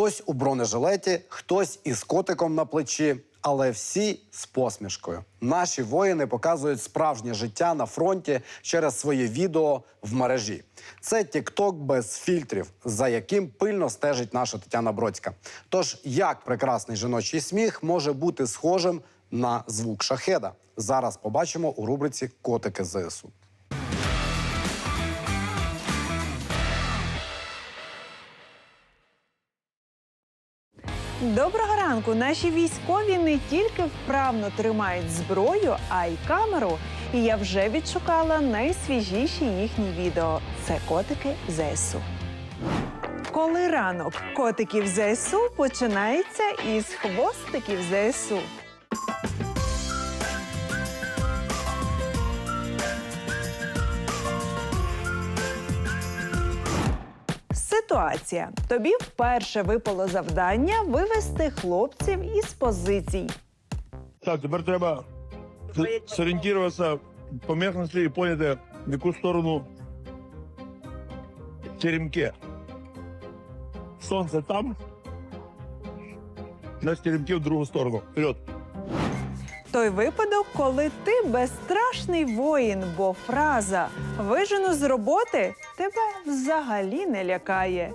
Хтось у бронежилеті, хтось із котиком на плечі, але всі з посмішкою. Наші воїни показують справжнє життя на фронті через своє відео в мережі. Це TikTok без фільтрів, за яким пильно стежить наша Тетяна Бродська. Тож, як прекрасний жіночий сміх може бути схожим на звук шахеда? Зараз побачимо у рубриці Котики ЗСУ. Доброго ранку! Наші військові не тільки вправно тримають зброю, а й камеру. І я вже відшукала найсвіжіші їхні відео. Це котики ЗСУ. Коли ранок котиків ЗСУ починається із хвостиків ЗСУ. Ситуація. Тобі вперше випало завдання вивести хлопців із позицій. Так, тепер треба с- зорієнтуватися по місцевості і поняти, в яку сторону теремки. Сонце там, на теремки в другу сторону. Вперед. Той випадок, коли ти безстрашний воїн, бо фраза вижену з роботи тебе взагалі не лякає.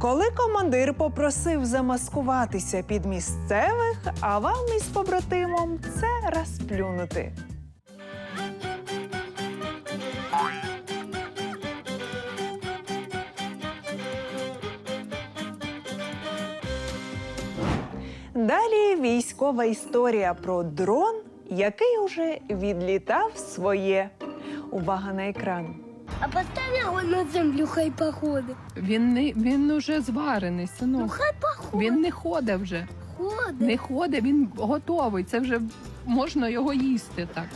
Коли командир попросив замаскуватися під місцевих, а вам із побратимом це розплюнути. Далі військова історія про дрон, який уже відлітав своє. Увага на екран. А поставь его на землю, хай походить. Він не він уже зварений, Ну хай походить. Він не ходить вже. ходить. Не ходить, він готовий. Це вже можна його їсти так.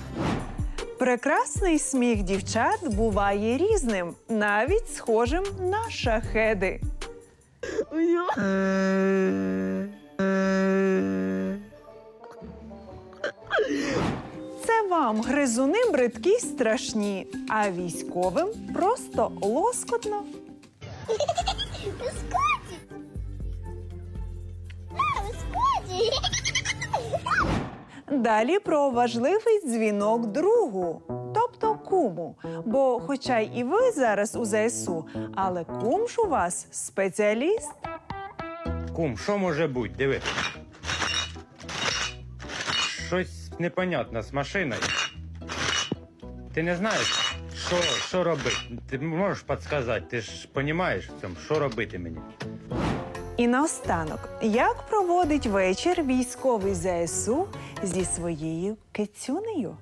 Прекрасний сміх дівчат буває різним, навіть схожим на шахеди. Це вам гризуни бридкі й страшні, а військовим просто лоскотно. Далі про важливий дзвінок другу, тобто куму. Бо, хоча й і ви зараз у ЗСУ, але кум ж у вас спеціаліст. Кум, що може бути? Диви. Щось непонятне з машиною. Ти не знаєш, що, що робити? Ти можеш підказати, ти ж розумієш що робити мені? І наостанок, як проводить вечір військовий ЗСУ зі своєю кицюнею?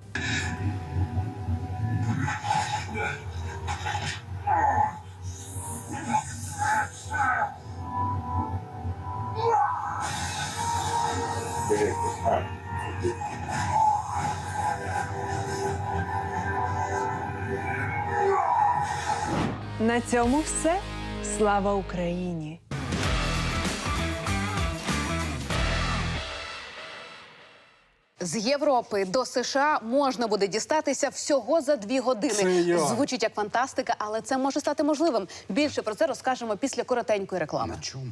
На цьому все. Слава Україні! З Європи до США можна буде дістатися всього за дві години. Серйозно? Звучить як фантастика, але це може стати можливим. Більше про це розкажемо після коротенької реклами. На чому?